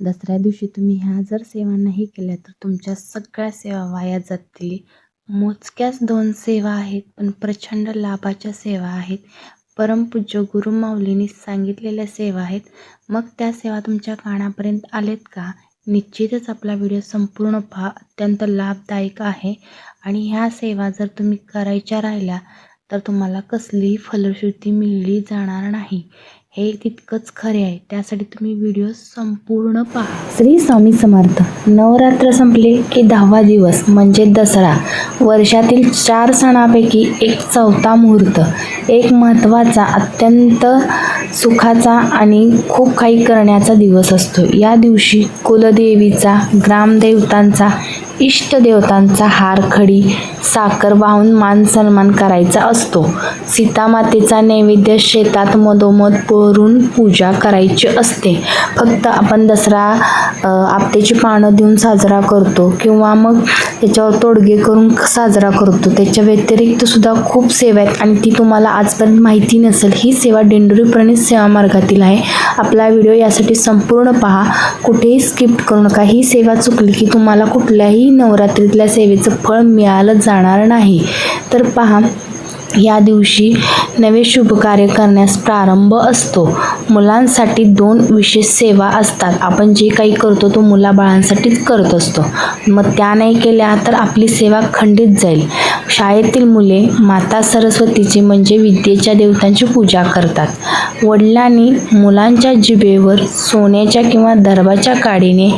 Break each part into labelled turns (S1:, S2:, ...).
S1: दसऱ्या दिवशी तुम्ही ह्या जर सेवा नाही केल्या तर तुमच्या सगळ्या सेवा वाया जातील. मोजक्याच दोन सेवा आहेत पण प्रचंड लाभाच्या सेवा आहेत. परमपूज्य गुरुमाऊलींनी सांगितलेल्या सेवा आहेत. मग त्या सेवा तुमच्या कानापर्यंत आलेत का? निश्चितच आपला व्हिडिओ संपूर्ण पहा. अत्यंत लाभदायक आहे. आणि ह्या सेवा जर तुम्ही करायच्या राहिल्या तर तुम्हाला कसलीही फलश्रुती मिळली जाणार नाही. हे तितकंच खरे आहे. त्यासाठी तुम्ही व्हिडिओ संपूर्ण पहा. श्री स्वामी समर्थ. नवरात्र संपले की दहावा दिवस म्हणजे दसरा. वर्षातील चार सणापैकी एक चौथा मुहूर्त. एक महत्त्वाचा अत्यंत सुखाचा आणि खूप काही करण्याचा दिवस असतो. या दिवशी कुलदेवीचा ग्रामदेवतांचा इष्टदेवतांचा हार खडी साखर वाहून मान सन्मान करायचा असतो. सीतामातेचा नैवेद्य शेतात मधोमध पोरून पूजा करायची असते. फक्त आपण दसरा आपतेची पानं देऊन साजरा करतो किंवा मग त्याच्यावर तोडगे करून साजरा करतो. त्याच्या व्यतिरिक्त सुद्धा खूप सेवा आहेत आणि ती तुम्हाला आजपर्यंत माहिती नसेल. ही सेवा डेंडुरी सेवा मार्गातील आहे. आपला व्हिडिओ यासाठी संपूर्ण पहा. कुठेही स्किप करू नका. ही सेवा चुकली की तुम्हाला कुठल्याही नवरात्रीतल्या सेवेचं फळ मिळालं जाणार नाही. तर पहा या दिवशी नवे शुभ कार्य करण्यास प्रारंभ असतो. मुलांसाठी दोन विशेष सेवा असतात. आपण जे काही करतो तो मुलाबाळांसाठीच करत असतो. मग त्या नाही केल्या तर आपली सेवा खंडित जाईल. शाळेतील मुले माता सरस्वतीची म्हणजे विद्येच्या देवतांची पूजा करतात. वडिलांनी मुलांच्या जिभेवर सोन्याच्या किंवा दर्भाच्या काडीने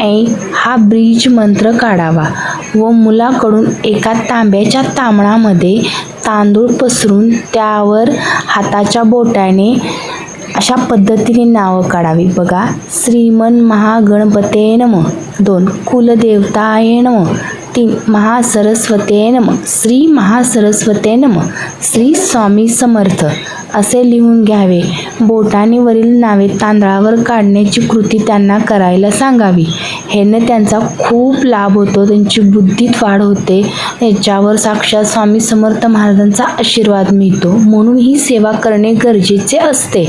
S1: ऐ हा ब्रीज मंत्र काढावा. व मुलाकडून एका तांब्याच्या तांबणामध्ये तांदूळ पसरून त्यावर हाताच्या बोटाने अशा पद्धतीने नावं काढावी. बघा श्रीमन महागणपते नम. दोन कुलदेवताय नम. तीन महासरस्वते नम. श्री महासरस्वते नम. श्री स्वामी समर्थ. असे लिहून घ्यावे. बोटानीवरील नावे तांदळावर काढण्याची कृती त्यांना करायला सांगावी. ह्याने त्यांचा खूप लाभ होतो त्यांची बुद्धीत वाढ होते. याच्यावर साक्षात स्वामी समर्थ महाराजांचा आशीर्वाद मिळतो. म्हणून ही सेवा करणे गरजेचे असते.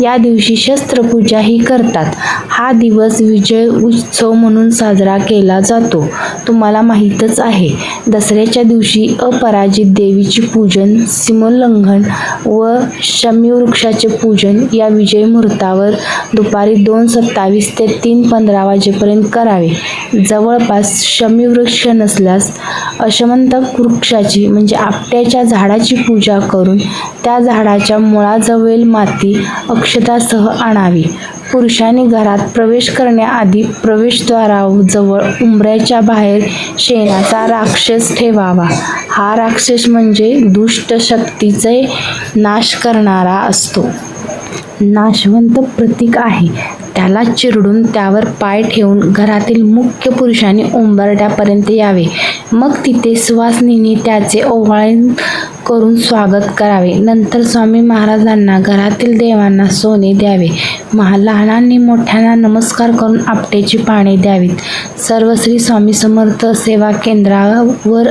S1: या दिवशी शस्त्रपूजाही करतात. हा दिवस विजय उत्सव म्हणून साजरा केला जातो. तुम्हाला माहीतच आहे दसऱ्याच्या दिवशी अपराजित देवीची पूजन सीमोल्लंघन व शमी वृक्षाचे पूजन या विजय मुहूर्तावर दुपारी दोन सत्तावीस ते तीन पंधरा वाजेपर्यंत करावे. जवळपास शमी वृक्ष नसल्यास अशमंतक वृक्षाची म्हणजे आपट्याच्या झाडाची पूजा करून त्या झाडाच्या मुळाजवळील माती अक्षतासह आणावी. पुरुषांनी घरात प्रवेश करण्याआधी प्रवेशद्वाराजवळ उंबऱ्याच्या बाहेर शेणाचा राक्षस ठेवावा. हा राक्षस म्हणजे दुष्ट शक्तीचे नाश करणारा असतो. नाशवंत प्रतीक आहे. त्याला चिरडून त्यावर पाय ठेवून घरातील मुख्य पुरुषांनी उंबरट्यापर्यंत यावे. मग तिथे सुवासनीने त्याचे ओवाळण करून स्वागत करावे. नंतर स्वामी महाराजांना घरातील देवांना सोने द्यावे. महा लहानांनी मोठ्यांना नमस्कार करून आपटेची पाने द्यावीत. सर्व श्री स्वामी समर्थ सेवा केंद्रावर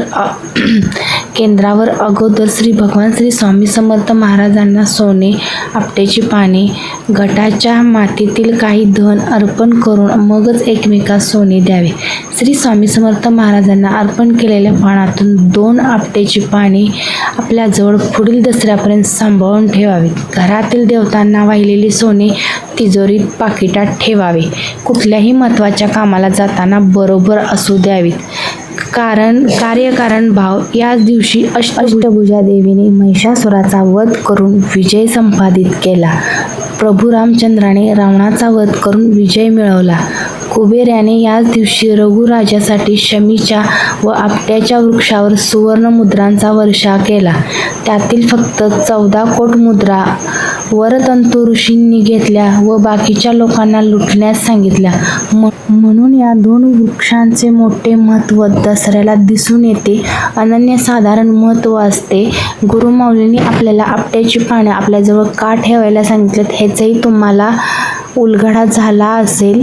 S1: केंद्रावर अगोदर श्री भगवान श्री स्वामी समर्थ महाराजांना सोने आपटेची पाने गटाच्या मातीतील काही धन अर्पण करून मगच एकमेकास सोने द्यावे. श्री स्वामी समर्थ महाराजांना अर्पण केलेल्या पानातून दोन आपटेची पाने आपल्याजवळ पुढील दसऱ्यापर्यंत सांभाळून ठेवावीत घरातील देवतांना वाहिलेले सोने तिजोरीत पाकिटात ठेवावे. कुठल्याही महत्त्वाच्या कामाला जाताना बरोबर असू द्यावीत. कारण कार्यकारण भाव याच दिवशी अष्टभुजा देवीने महिषासुराचा वध करून विजय संपादित केला. प्रभू रामचंद्राने रावणाचा वध करून विजय मिळवला. कुबेर याने याच दिवशी रघुराजासाठी शमीच्या व आपट्याच्या वृक्षावर सुवर्ण मुद्रांचा वर्षा केला. त्यातील फक्त चौदा कोट मुद्रा वरतंतू ऋषींनी घेतल्या व बाकीच्या लोकांना लुटण्यास सांगितल्या. म- म्हणून या दोन वृक्षांचे मोठे महत्त्व दसऱ्याला दिसून येते. अनन्यसाधारण महत्त्व असते. गुरुमाऊलींनी आपल्याला आपट्याची पानं आपल्याजवळ का ठेवायला सांगितलं ह्याचंही तुम्हाला उलगडा झाला असेल.